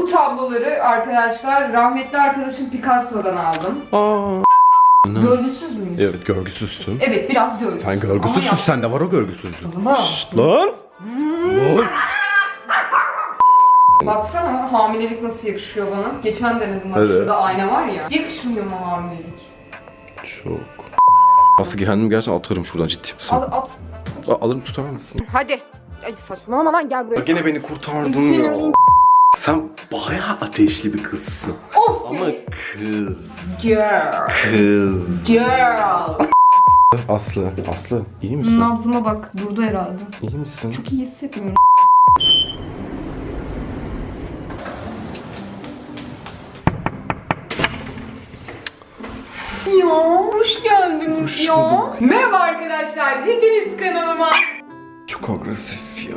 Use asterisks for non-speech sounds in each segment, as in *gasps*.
Bu tabloları arkadaşlar rahmetli arkadaşım Picasso'dan aldım. Aa. Görgüsüz müyüz? Evet görgüsüzsün. Evet biraz görgüsüz. Sen görgüsüzsün. Ama Sende var o görgüsüzlük. Şşt lan. Baksana hamilelik nasıl yakışıyor bana. Geçen denedim bak Evet. şurada ayna var ya. Yakışmıyor mu hamilelik? Çok. Aslında kendimi gerçekten atarım şuradan ciddi misin? Al, at. A- alırım tutar mısın? Hadi. Ay saçmalama lan gel buraya. Yine beni kurtardın ya. in- Sen bayağı ateşli bir kızsın. Of Ama kız. Girl. Kız. Girl. Aslı. Aslı iyi misin? Nabzıma bak durdu herhalde. İyi misin? Çok iyi hissetmiyorum. Ya hoş geldiniz Hoş ya. bulduk. Merhaba arkadaşlar. Hepiniz kanalıma. Çok agresif ya.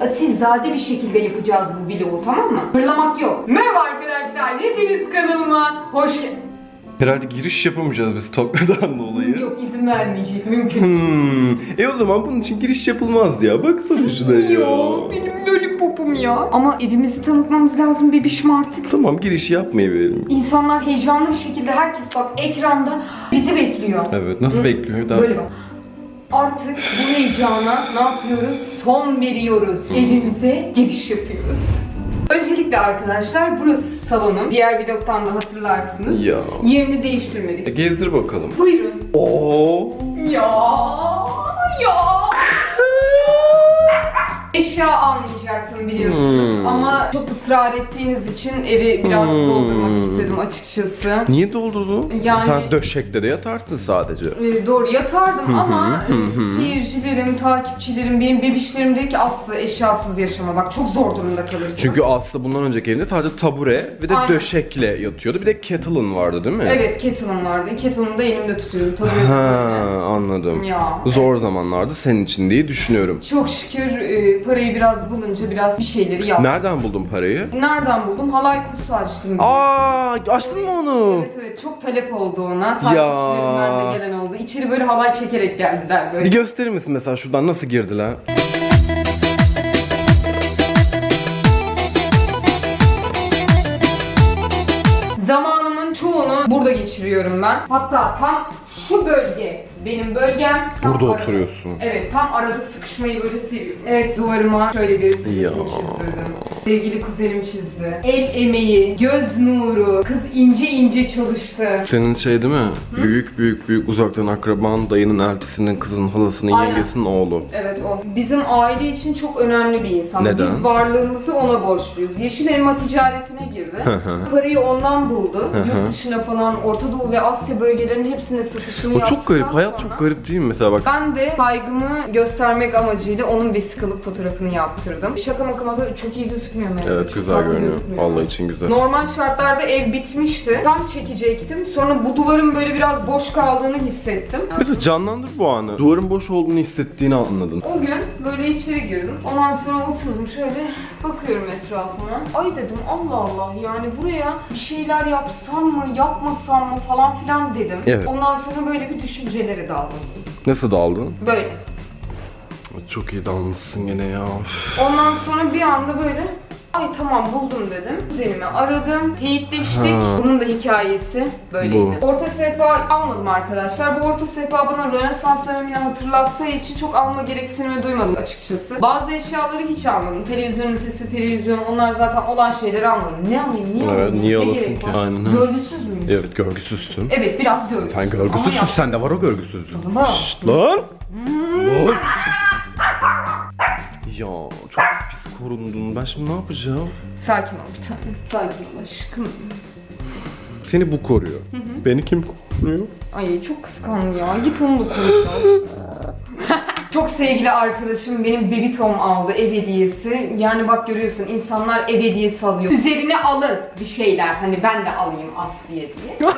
Asilzade bir şekilde yapacağız bu vlogu tamam mı? Fırlamak yok. Merhaba arkadaşlar. Hepiniz kanalıma hoş geldiniz. Herhalde giriş yapamayacağız biz Tokyo'dan *laughs* dolayı. Yok izin vermeyecek mümkün. Hmm. E o zaman bunun için giriş yapılmaz ya. Baksana şuna ya. ya benim lollipopum ya. Ama evimizi tanıtmamız lazım bebişim artık. Tamam giriş yapmayıverelim. İnsanlar heyecanlı bir şekilde herkes bak ekranda bizi bekliyor. Evet nasıl bekliyor? Daha... Böyle bak. Artık bu heyecana ne yapıyoruz? Son veriyoruz. Evimize giriş yapıyoruz. Öncelikle arkadaşlar burası salonum. Diğer vlogtan da hatırlarsınız. Ya. Yerini E, değiştirmedik. gezdir bakalım. Buyurun. Oo. Ya ya. Eşya almayacaktım biliyorsunuz Hmm. ama çok ısrar ettiğiniz için evi biraz Hmm. doldurmak istedim açıkçası. Niye doldurdun? Yani- Sen döşekte de yatarsın sadece. Ee, doğru yatardım ama hı, e, hı. seyircilerim, takipçilerim, benim bebişlerim dedi ki Aslı eşyasız yaşama bak çok zor durumda kalırsın. Çünkü Aslı bundan önceki evinde sadece tabure ve de Aynen. döşekle yatıyordu. Bir de kettle'ın vardı değil mi? Evet kettle'ım vardı. Kettle'ımı da elimde tutuyorum. Tabii Ha anladım. Ya. Zor zamanlarda senin için diye düşünüyorum. Çok şükür e, parayı biraz bulunca biraz bir şeyleri yaptım. Nereden buldun parayı? Nereden buldum? Halay kursu açtım. Aa, açtın mı onu? Evet evet çok talep oldu ona. Takipçilerimden de gelen oldu. İçeri böyle halay çekerek geldiler böyle. Bir gösterir misin mesela şuradan nasıl girdiler? Zamanımın çoğunu burada geçiriyorum ben. Hatta tam şu bölge benim bölgem. Tam Burada arada- oturuyorsun. Evet tam arada sıkışmayı böyle seviyorum. Evet duvarıma şöyle bir resim Ya. çizdirdim. Sevgili kuzenim çizdi. El emeği, göz nuru, kız ince ince çalıştı. Senin şey değil mi? Büyük büyük büyük uzaktan akraban, dayının eltisinin, kızının, halasının, Aynen. yengesinin oğlu. Evet o. Bizim aile için çok önemli bir insan. Neden? Biz varlığımızı ona borçluyuz. Yeşil elma ticaretine girdi. Hı hı. Parayı ondan buldu. Hı hı. Yurt dışına falan Orta Doğu ve Asya bölgelerinin hepsine satışını O çok yaptıktan garip. Hayat sonra- çok garip değil mi mesela bak. Ben de saygımı göstermek amacıyla onun vesikalık fotoğrafını yaptırdım. Şaka maka maka çok iyi gözükmüyor mu? Evet Çok güzel tatlı görünüyor. gözükmüyor. Allah için güzel. Normal şartlarda ev bitmişti. Tam çekecektim. Sonra bu duvarın böyle biraz boş kaldığını hissettim. Mesela canlandır bu anı. Duvarın boş olduğunu hissettiğini anladın. O gün böyle içeri girdim. Ondan sonra oturdum şöyle bakıyorum etrafıma. Ay dedim Allah Allah yani buraya bir şeyler yapsam mı yapmasam mı falan filan dedim. Evet. Ondan sonra böyle bir düşüncelere daldım. Nasıl daldın? Böyle. Çok iyi dalmışsın gene ya. Ondan sonra bir anda böyle Ay tamam buldum dedim. Kuzenimi aradım. Teyitleştik. Ha. Bunun da hikayesi böyleydi. Bu. Orta sehpa almadım arkadaşlar. Bu orta sehpa bana Rönesans dönemini hatırlattığı için çok alma gereksinimi duymadım açıkçası. Bazı eşyaları hiç almadım. Televizyon ünitesi, televizyon onlar zaten olan şeyleri almadım. Ne alayım? Niye Evet, alayım? niye Ne alasın ki? Aynen. Görgüsüz müyüz? Evet görgüsüzsün. Evet biraz görgüsüz. Sen görgüsüzsün. Sende var o görgüsüzlük. Şşt lan. Lan. Ya çok pis korundun. Ben şimdi ne yapacağım? Sakin ol bir tane. Sakin ol aşkım. Seni bu koruyor. Beni kim koruyor? Ay çok kıskandı ya. Git onu da konuş. *laughs* Çok sevgili arkadaşım benim Bebitom aldı ev hediyesi. Yani bak görüyorsun insanlar ev hediyesi alıyor. Üzerine alın bir şeyler. Hani ben de alayım Aslı'ya diye. *laughs*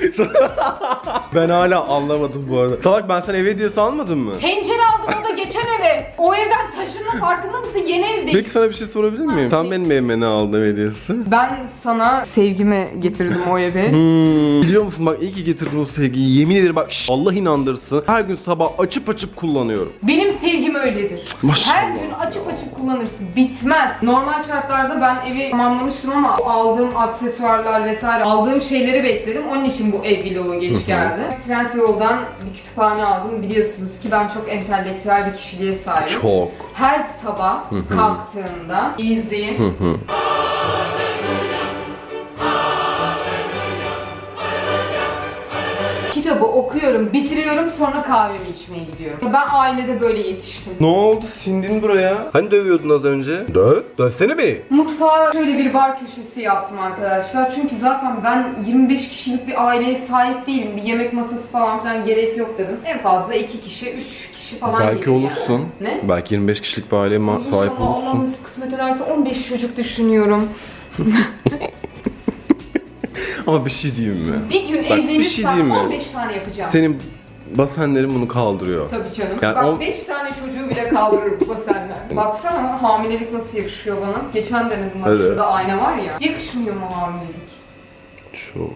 *laughs* ben hala anlamadım bu arada. Salak ben sana ev hediyesi almadın mı? Tencere aldım o da geçen eve. O evden taşındın farkında mısın? Yeni evdeyim. Peki sana bir şey sorabilir miyim? Sen benim evime ne aldın hediyesi? Ben sana sevgimi getirdim o eve. Hmm, biliyor musun bak iyi ki getirdin o sevgiyi. Yemin ederim bak şş, Allah inandırsın. Her gün sabah açıp açıp kullanıyorum. Benim sevgim öyledir. Maşallah. Her gün açıp açıp kullanırsın. Bitmez. Normal şartlarda ben evi tamamlamıştım ama aldığım aksesuarlar vesaire aldığım şeyleri bekledim. Onun için bu ev vlogu geç geldi. Trendyol'dan bir kütüphane aldım. Biliyorsunuz ki ben çok entelektüel bir kişiliğe sahibim. Çok. Her sabah kalktığımda izleyin. Kitabı okuyorum, bitiriyorum sonra kahvemi içmeye gidiyorum. Ben ailede böyle yetiştim. Ne oldu sindin buraya? Hani dövüyordun az önce? Döv. Dövsene beni. Mutfağa şöyle bir bar köşesi yaptım arkadaşlar. Çünkü zaten ben 25 kişilik bir aileye sahip değilim. Bir yemek masası falan filan gerek yok dedim. En fazla 2 kişi, 3 kişi falan Belki gelir yani. olursun. Ne? Belki 25 kişilik bir aileye ma- sahip İnşallah Allah olursun. nasip kısmet ederse 15 çocuk düşünüyorum. *laughs* Ama bir şey diyeyim mi? Bir gün Bak, bir şey diyeyim mi? 15 tane yapacağım. Senin basenlerin bunu kaldırıyor. Tabii canım. Yani Bak o- 5 tane çocuğu bile kaldırır basenler. *laughs* Baksana hamilelik nasıl yakışıyor bana. Geçen denedim bak Evet. şurada ayna var ya. Yakışmıyor mu hamilelik? Çok.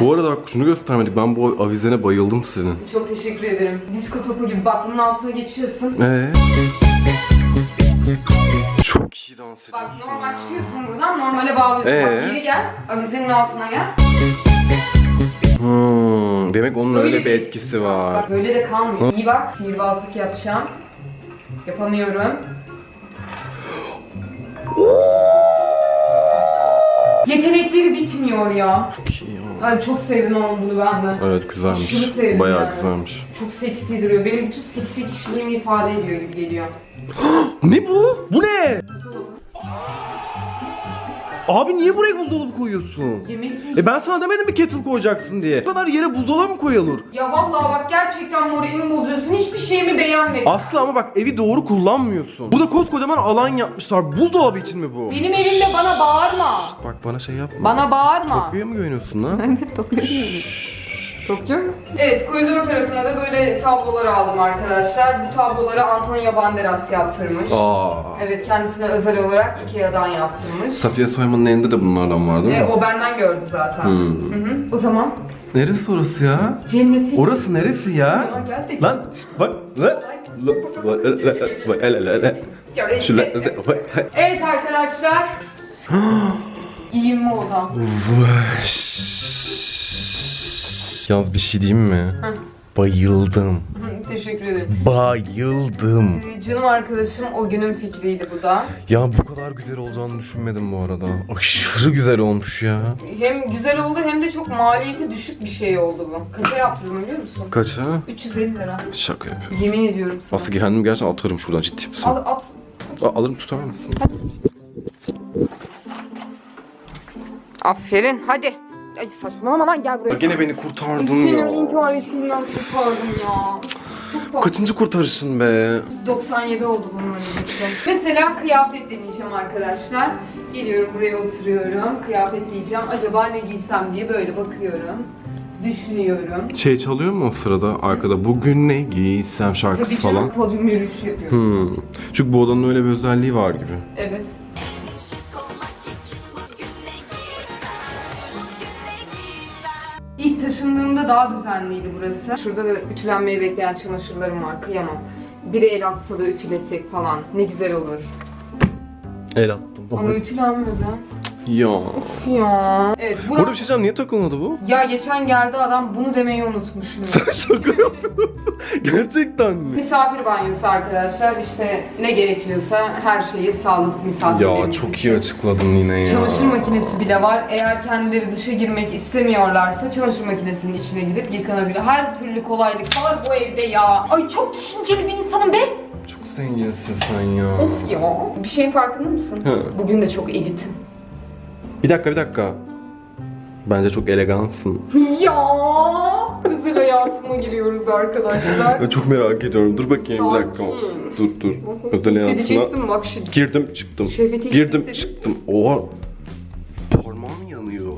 Bu arada bak şunu göstermedik. Ben bu avizene bayıldım senin. Çok teşekkür ederim. Disko topu gibi bak bunun altına geçiyorsun. Ee? Dans Bak normal ya. çıkıyorsun buradan normale bağlıyorsun. Ee? Bak geri gel. Avizenin altına gel. Hmm, demek onun öyle, Öyle bir bir- etkisi var. Bak böyle de kalmıyor. İyi bak sihirbazlık yapacağım. Yapamıyorum. Yetenekleri bitmiyor ya. Çok iyi ya. Ay çok sevdim ama bunu ben de. Evet güzelmiş. Aşırı sevdim Bayağı yani. güzelmiş. Çok seksi duruyor. Benim bütün seksi kişiliğimi ifade ediyor gibi geliyor. *gasps* Ne bu? Bu ne? Abi niye buraya buzdolabı koyuyorsun? Yemek yiyeceğim. E ben sana demedim mi kettle koyacaksın diye. Bu kadar yere buzdolabı mı koyulur? Ya vallahi bak gerçekten moralimi bozuyorsun. Hiçbir şeyimi beğenmedim. Aslı ama bak evi doğru kullanmıyorsun. Bu da koskocaman alan yapmışlar. Buzdolabı için mi bu? Benim evimde bana bağırma. Bak bana şey yapma. Bana bağırma. Tokyo'ya mı güveniyorsun lan? *laughs* Evet, Tokyo Tokyo mu? Evet, koridor tarafına da böyle tablolar aldım arkadaşlar. Bu tabloları Antonio Banderas yaptırmış. Aa. Evet, kendisine özel olarak Ikea'dan yaptırmış. Safiye Soyman'ın elinde de bunlardan var değil mi? E, o benden gördü zaten. Hmm. Hı hı. O zaman Neresi orası ya? cennete Orası neresi ya? Ya gel de- Lan bak lan. Evet arkadaşlar. *gasps* Giyinme odam. Yalnız bir şey diyeyim mi? Hı. Bayıldım. Teşekkür ederim. Bayıldım. Ee, Canım arkadaşım o günün fikriydi bu da. Ya bu kadar güzel olacağını düşünmedim bu arada. Aşırı güzel olmuş ya. Hem güzel oldu hem de çok maliyeti düşük bir şey oldu bu. Kaça yaptırdım biliyor musun? Kaç ha? 350 lira. Şaka yapıyorum. Yemin ediyorum sana. Aslı kendim gerçekten atarım şuradan ciddi misin? Al, at. A- alırım tutar mısın? Aferin hadi. Ay saçmalama lan gel buraya. Gene beni kurtardın Senin ya. intiharetinden kurtardım ya. Çok tatlı. Kaçıncı kurtarışın be? 97 oldu bununla birlikte. Mesela kıyafet deneyeceğim arkadaşlar. Geliyorum buraya oturuyorum. Kıyafet giyeceğim. Acaba ne giysem diye böyle bakıyorum. Düşünüyorum. Şey çalıyor mu o sırada arkada bugün ne giysem şarkısı Tabii canım falan? podyum yürüyüşü yapıyorum. Hmm. Çünkü bu odanın öyle bir özelliği var gibi. Evet. Daha düzenliydi burası. Şurada da ütülenmeyi bekleyen çamaşırlarım var. Kıyamam. Biri el atsa da ütülesek falan. Ne güzel olur. El attım. Ama ütülenmedi. Ya. Of ya. Evet Burada bir Burak... şey diyeceğim niye takılmadı bu? Ya geçen geldi adam bunu demeyi unutmuşum. Sen şaka yapıyorsun. *laughs* Gerçekten mi? Misafir banyosu arkadaşlar. İşte ne gerekiyorsa her şeyi sağladık misafirlerimiz Ya çok için. iyi açıkladın yine ya. Çamaşır makinesi bile var. Eğer kendileri dışa girmek istemiyorlarsa çamaşır makinesinin içine girip yıkanabilir. Her türlü kolaylık var bu evde ya. Ay çok düşünceli bir insanım be. Çok zenginsin sen ya. Of ya. Bir şeyin farkında mısın? Bugün de çok elitim. Bir dakika bir dakika. Bence çok elegansın. Ya. Özel hayatıma giriyoruz arkadaşlar. Çok merak ediyorum. Dur bakayım bir dakika. Sakin. Dur dur. Özel hayatına Hissedeceksin bak şimdi. girdim çıktım. Şehveti hiç Girdim çıktım. Oha. Parmağım yanıyor.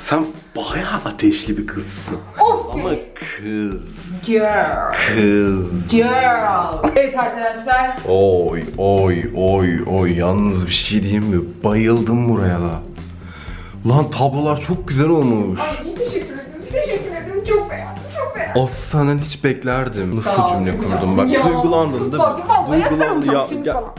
Sen bayağı ateşli bir kızsın. Of Ama kız. Girl. Kız. Girl. Evet arkadaşlar. Oy oy oy oy yalnız bir şey diyeyim mi? Bayıldım buraya la. Lan tablolar çok güzel olmuş. Ay teşekkür ederim. Teşekkür ederim. Çok beğendim. Çok beğendim. Aslı senden hiç beklerdim. Nasıl Sağ ol cümle kurdum bak. Ya. Duygulandın değil mi? Bak vallahi Duygulandın sarılacağım ya. ya. falan.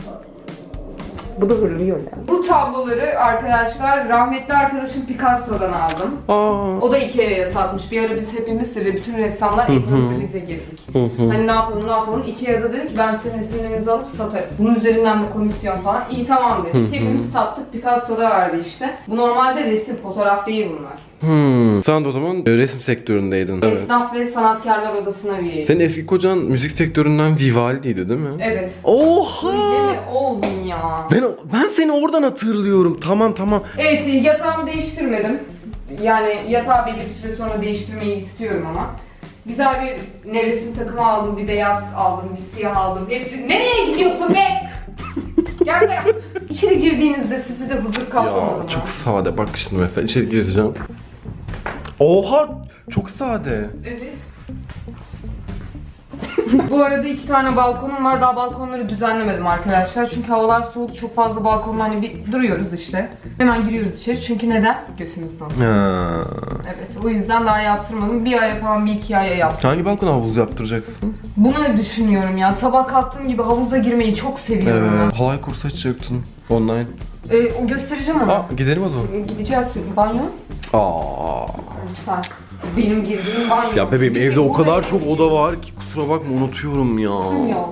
Bu da hırlıyor ya. Bu tabloları arkadaşlar rahmetli arkadaşım Picasso'dan aldım. Aa. O da Ikea'ya satmış. Bir ara biz hepimiz bütün ressamlar ekonomik krize girdik. Hani ne yapalım ne yapalım. Ikea'da dedi ki ben senin resimlerinizi alıp satarım. Bunun üzerinden de komisyon falan. İyi tamam dedik. Hepimiz sattık. Picasso da verdi işte. Bu normalde resim, fotoğraf değil bunlar. Hmm. Sen de o zaman e, resim sektöründeydin. Evet. Esnaf ve Sanatkarlar Odası'na üyeyim. Senin eski kocan müzik sektöründen Vivaldi'ydi değil mi? Evet. Oha! Deme oğlum ya. Ben ben seni oradan hatırlıyorum. Tamam tamam. Evet yatağımı değiştirmedim. Yani yatağı belli bir süre sonra değiştirmeyi istiyorum ama. Güzel bir nevresim takımı aldım, bir beyaz aldım, bir siyah aldım. Hep, nereye gidiyorsun be? *laughs* Gel gel. İçeri girdiğinizde sizi de huzur kaplamadı Ya mı? çok sade. Bak şimdi mesela içeri gireceğim. Oha! Çok sade. Evet. *laughs* Bu arada iki tane balkonum var. Daha balkonları düzenlemedim arkadaşlar. Çünkü havalar soğudu. Çok fazla balkonda hani bir duruyoruz işte. Hemen giriyoruz içeri. Çünkü neden? Götümüz dolu. Ha. Evet, o yüzden daha yaptırmadım. Bir aya falan, bir iki aya yaptım. Hangi balkona havuz yaptıracaksın? Bunu düşünüyorum ya. Sabah kalktığım gibi havuza girmeyi çok seviyorum. Evet. Halay kursu açacaktın online. Ee, o göstereceğim ama. Aa gidelim hadi. Gideceğiz şimdi. Banyo. Aa. Lütfen. Benim girdiğim banyo. Ya bebeğim Bir evde tek o kadar çok oda var ki kusura bakma unutuyorum ya. Ya.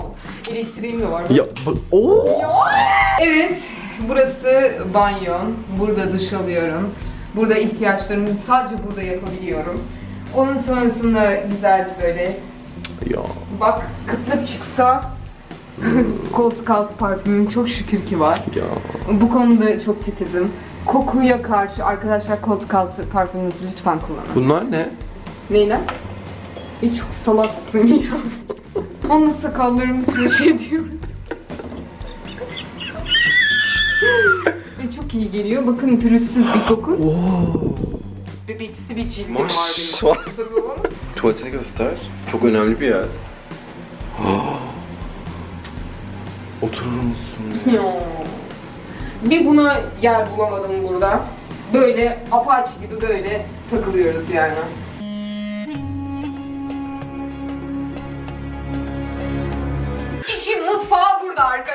Elektriğim de var. Ya bak oo. Evet, burası banyon. Burada duş alıyorum. Burada ihtiyaçlarımı sadece burada yapabiliyorum. Onun sonrasında güzel böyle Ya. bak kıtlık çıksa *laughs* koltuk altı parfümüm çok şükür ki var. Ya. Bu konuda çok titizim. Kokuya karşı arkadaşlar koltuk altı parfümünüzü lütfen kullanın. Bunlar ne? Neyle? E çok salaksın ya. Onunla sakallarımı tıraş ediyorum. Ve çok iyi geliyor. Bakın pürüzsüz bir koku. Oo. Bebeksi bir cildim var benim. Maşallah. Tabii oğlum. Tuvaletini göster. Çok önemli bir yer. *gasps* Oturur musun? Ya. Bir buna yer bulamadım burada. Böyle apaç gibi böyle takılıyoruz yani.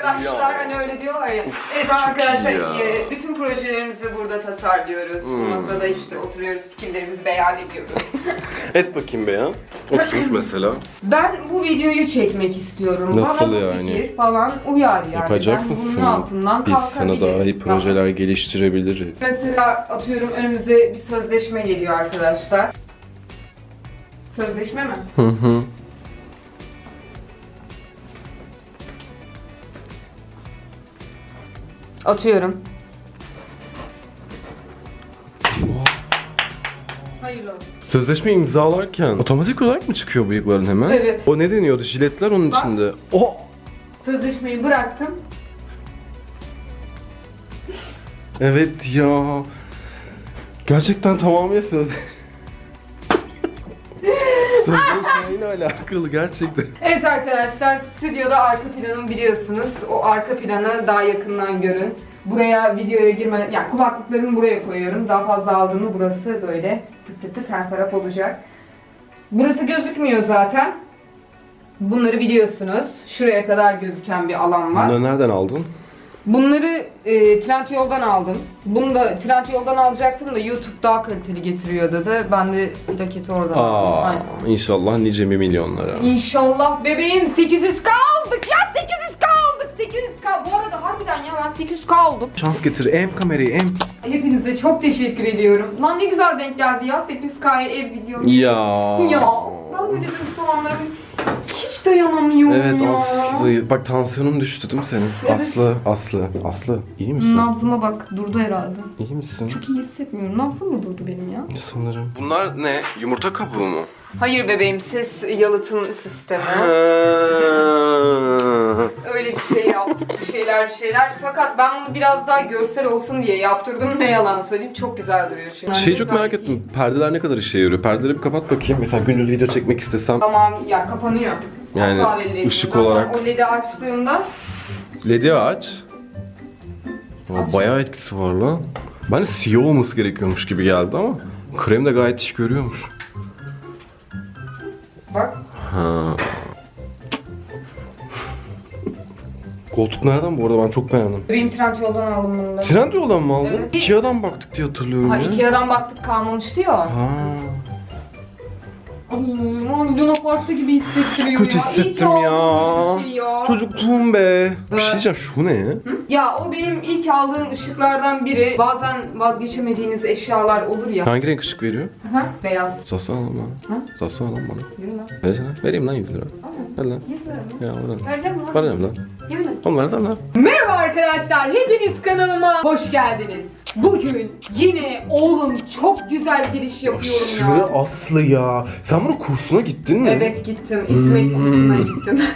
Arkadaşlar. Hani öyle diyorlar ya. evet arkadaşlar ya. e, bütün projelerimizi burada tasarlıyoruz. Hmm. masada işte oturuyoruz, fikirlerimizi beyan ediyoruz. *laughs* Et bakayım be ya. Otur *laughs* mesela. ben bu videoyu çekmek istiyorum. Nasıl Bana yani? fikir falan uyar yani. Yapacak ben mısın? bunun altından Biz sana daha iyi projeler geliştirebiliriz. Mesela atıyorum önümüze bir sözleşme geliyor arkadaşlar. Sözleşme mi? Hı hı. Atıyorum. Hayırlı olsun. Sözleşme imzalarken otomatik olarak mı çıkıyor bıyıkların hemen? Evet. O ne deniyordu? Jiletler onun Bak. içinde. O Sözleşmeyi bıraktım. Evet ya. Gerçekten tamamıyla söz... *laughs* Sözleşmeyle alakalı gerçekten. Evet arkadaşlar stüdyoda arka planım biliyorsunuz. O arka planı daha yakından görün. Buraya videoya girme, yani kulaklıklarımı buraya koyuyorum. Daha fazla aldığımda burası böyle tık tık tık her taraf olacak. Burası gözükmüyor zaten. Bunları biliyorsunuz. Şuraya kadar gözüken bir alan var. Bunları nereden aldın? Bunları e, Trendyol'dan aldım. Bunu da Trendyol'dan alacaktım da YouTube daha kaliteli getiriyor dedi. Ben de plaketi oradan aldım. Aa, Aynen. inşallah nice milyonlara. İnşallah bebeğim 800k aldık ya 800k aldık 800k bu arada harbiden ya ben 800k oldum. Şans getir. Em kamerayı em. Hepinize çok teşekkür ediyorum. Lan ne güzel denk geldi ya 800k'ya ev videom. Ya. Ya ben böyle bir zamanlara hiç dayanamıyorum Evet ya. Aslı. Bak tansiyonun düştü değil mi senin? Evet. Aslı, Aslı, Aslı. İyi misin? Nabzıma bak durdu herhalde. İyi misin? Çok iyi hissetmiyorum. Nabzım mı durdu benim ya? Sanırım. Bunlar ne? Yumurta kabuğu mu? Hayır bebeğim ses yalıtım sistemi. Öyle bir şey. Bir şeyler bir şeyler. Fakat ben bunu biraz daha görsel olsun diye yaptırdım. Ne yalan söyleyeyim. Çok güzel duruyor çünkü. Şeyi çok merak ettim. Perdeler ne kadar işe yarıyor? Perdeleri bir kapat bakayım. Mesela gündüz video çekmek istesem Tamam ya kapanıyor. Yani Asla belli ışık etmiyor. olarak- o LED'i açtığımda LED'i aç. Aç. bayağı etkisi var lan. Bence siyah olması gerekiyormuş gibi geldi ama krem de gayet iş görüyormuş. bak Ha. Koltuk nereden bu arada ben çok beğendim. benim Trendyol'dan aldım bunu da. Trendyol'dan mı aldın? Evet. Ikea'dan baktık diye hatırlıyorum Ha ya. Ikea'dan baktık kalmamıştı ya. Ha. Aman Luna Park'ta gibi hissettiriyor Kötü ya. Hissettim aldım ya. şey ya. Çocukluğum be. Bir şey diyeceğim şu ne ya? O benim ilk aldığım ışıklardan biri. Bazen vazgeçemediğiniz eşyalar olur ya. Hangi renk ışık veriyor? Hı, Beyaz. Satsan al lan. Ha? Satsan al lan bana. Yürü lan. Versene. Vereyim lan 100 lira. Hadi lan. Yüz lira mı? Ya oradan. Verecek mi lan? Vereceğim lan. Yemin ederim. Oğlum versene lan. Merhaba arkadaşlar, hepiniz kanalıma hoş geldiniz. Bugün yine oğlum çok güzel giriş yapıyorum ya. Aslı ya. Sen bunun kursuna gittin mi? Evet gittim, İsmet kursuna gittim. *laughs*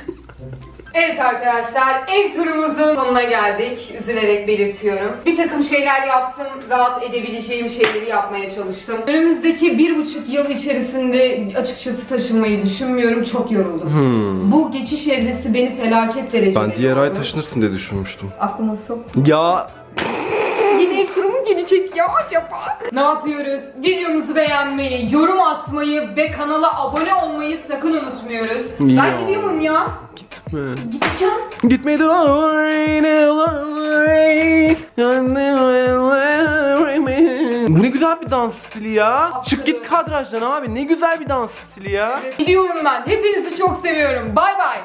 Evet arkadaşlar, ev turumuzun sonuna geldik. Üzülerek belirtiyorum. Bir takım şeyler yaptım, rahat edebileceğim şeyleri yapmaya çalıştım. Önümüzdeki bir buçuk yıl içerisinde açıkçası taşınmayı düşünmüyorum, çok yoruldum. Hmm. Bu geçiş evresi beni felaket derecede Ben diğer ay yordu. taşınırsın diye düşünmüştüm. Aklıma sok. Ya ev turu mu gelecek ya acaba? Ne yapıyoruz? Videomuzu beğenmeyi, yorum atmayı ve kanala abone olmayı sakın unutmuyoruz. Ya. Ben gidiyorum ya. gitme. Gideceğim. Gitme Bu ne güzel bir dans stili ya. Çık git kadrajdan abi. Ne güzel bir dans stili ya. Gidiyorum ben. Hepinizi çok seviyorum. Bay bay.